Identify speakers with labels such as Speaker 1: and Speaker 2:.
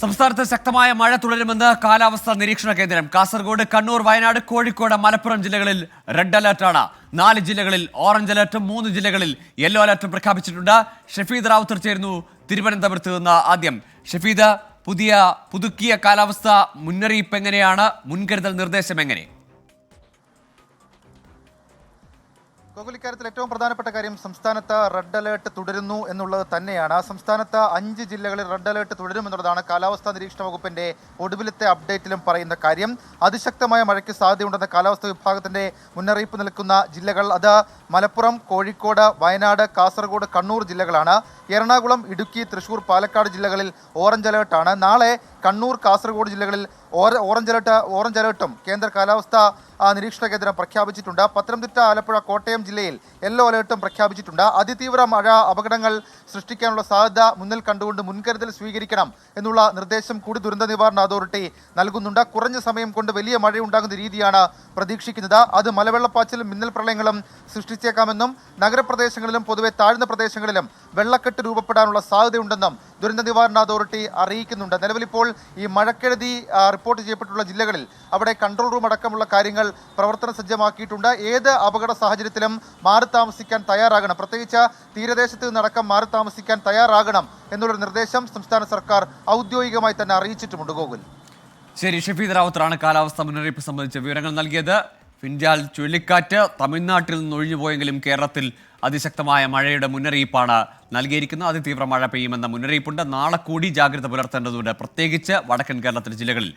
Speaker 1: സംസ്ഥാനത്ത് ശക്തമായ മഴ തുടരുമെന്ന് കാലാവസ്ഥാ നിരീക്ഷണ കേന്ദ്രം. കാസർഗോഡ് കണ്ണൂർ വയനാട് കോഴിക്കോട് മലപ്പുറം ജില്ലകളിൽ റെഡ് അലർട്ടാണ്. നാല് ജില്ലകളിൽ ഓറഞ്ച് അലർട്ടും മൂന്ന് ജില്ലകളിൽ യെല്ലോ അലർട്ടും പ്രഖ്യാപിച്ചിട്ടുണ്ട്. ഷഫീദ് റാവുത്തർ ചേരുന്നു തിരുവനന്തപുരത്ത് നിന്ന് ആദ്യം. ഷഫീദ് പുതിയ പുതുക്കിയ കാലാവസ്ഥ മുന്നറിയിപ്പ് എങ്ങനെയാണ്? മുൻകരുതൽ നിർദ്ദേശം എങ്ങനെ?
Speaker 2: ഗോകുൽ ഇക്കാര്യത്തിൽ ഏറ്റവും പ്രധാനപ്പെട്ട കാര്യം സംസ്ഥാനത്ത് റെഡ് അലേർട്ട് തുടരുന്നു എന്നുള്ളത് തന്നെയാണ്. സംസ്ഥാനത്ത് അഞ്ച് ജില്ലകളിൽ റെഡ് അലേർട്ട് തുടരുമെന്നുള്ളതാണ് കാലാവസ്ഥാ നിരീക്ഷണ വകുപ്പിന്റെ ഒടുവിലത്തെ അപ്ഡേറ്റിലും പറയുന്ന കാര്യം. അതിശക്തമായ മഴയ്ക്ക് സാധ്യതയുണ്ടെന്ന കാലാവസ്ഥാ വിഭാഗത്തിന്റെ മുന്നറിയിപ്പ് നൽകുന്ന ജില്ലകൾ അത് മലപ്പുറം കോഴിക്കോട് വയനാട് കാസർഗോഡ് കണ്ണൂർ ജില്ലകളാണ്. എറണാകുളം ഇടുക്കി തൃശൂർ പാലക്കാട് ജില്ലകളിൽ ഓറഞ്ച് അലേർട്ടാണ്. നാളെ കണ്ണൂർ കാസർഗോഡ് ജില്ലകളിൽ ഓറഞ്ച് അലർട്ട് ഓറഞ്ച് അലർട്ടും കേന്ദ്ര കാലാവസ്ഥാ നിരീക്ഷണ കേന്ദ്രം പ്രഖ്യാപിച്ചിട്ടുണ്ട്. പത്തനംതിട്ട ആലപ്പുഴ കോട്ടയം ജില്ലയിൽ യെല്ലോ അലേർട്ടും പ്രഖ്യാപിച്ചിട്ടുണ്ട്. അതിതീവ്ര മഴ അപകടങ്ങൾ സൃഷ്ടിക്കാനുള്ള സാധ്യത മുന്നിൽ കണ്ടുകൊണ്ട് മുൻകരുതൽ സ്വീകരിക്കണം എന്നുള്ള നിർദ്ദേശം കൂടി ദുരന്ത നിവാരണ അതോറിറ്റി നൽകുന്നുണ്ട്. കുറഞ്ഞ സമയം കൊണ്ട് വലിയ മഴയുണ്ടാകുന്ന രീതിയാണ് പ്രതീക്ഷിക്കുന്നത്. അത് മലവെള്ളപ്പാച്ചിലും മിന്നൽ പ്രളയങ്ങളും സൃഷ്ടിച്ചേക്കാമെന്നും നഗരപ്രദേശങ്ങളിലും പൊതുവെ താഴ്ന്ന പ്രദേശങ്ങളിലും വെള്ളക്കെട്ട് രൂപപ്പെടാനുള്ള സാധ്യതയുണ്ടെന്നും ദുരന്ത നിവാരണ അതോറിറ്റി അറിയിക്കുന്നുണ്ട്. നിലവിലിപ്പോൾ ഈ മഴക്കെടുതി റിപ്പോർട്ട് ചെയ്യപ്പെട്ടുള്ള ജില്ലകളിൽ അവിടെ കൺട്രോൾ റൂം അടക്കമുള്ള കാര്യങ്ങൾ പ്രവർത്തന സജ്ജമാക്കിയിട്ടുണ്ട്. ഏത് അപകട സാഹചര്യത്തിലും മാറി താമസിക്കാൻ തയ്യാറാകണം. പ്രത്യേകിച്ച് തീരദേശത്ത് നിന്നടക്കം മാറി താമസിക്കാൻ തയ്യാറാകണം എന്നുള്ള നിർദ്ദേശം സംസ്ഥാന സർക്കാർ ഔദ്യോഗികമായി തന്നെ അറിയിച്ചിട്ടുമുണ്ട്. ഗോകുൽ.
Speaker 1: ശരി ഷഫീദ് റാവുത്തറാണ് കാലാവസ്ഥ മുന്നറിയിപ്പ് സംബന്ധിച്ച വിവരങ്ങൾ നൽകിയത്. ഫിൻജാൽ ചുഴലിക്കാറ്റ് തമിഴ്നാട്ടിൽ നിന്ന് ഒഴിഞ്ഞുപോയെങ്കിലും കേരളത്തിൽ അതിശക്തമായ മഴയുടെ മുന്നറിയിപ്പാണ് നൽകിയിരിക്കുന്നത്. അതിതീവ്ര മഴ പെയ്യുമെന്ന മുന്നറിയിപ്പുണ്ട്. നാളെ കൂടി ജാഗ്രത പുലർത്തേണ്ടതുണ്ട്. പ്രത്യേകിച്ച് വടക്കൻ കേരളത്തിലെ ജില്ലകളിൽ.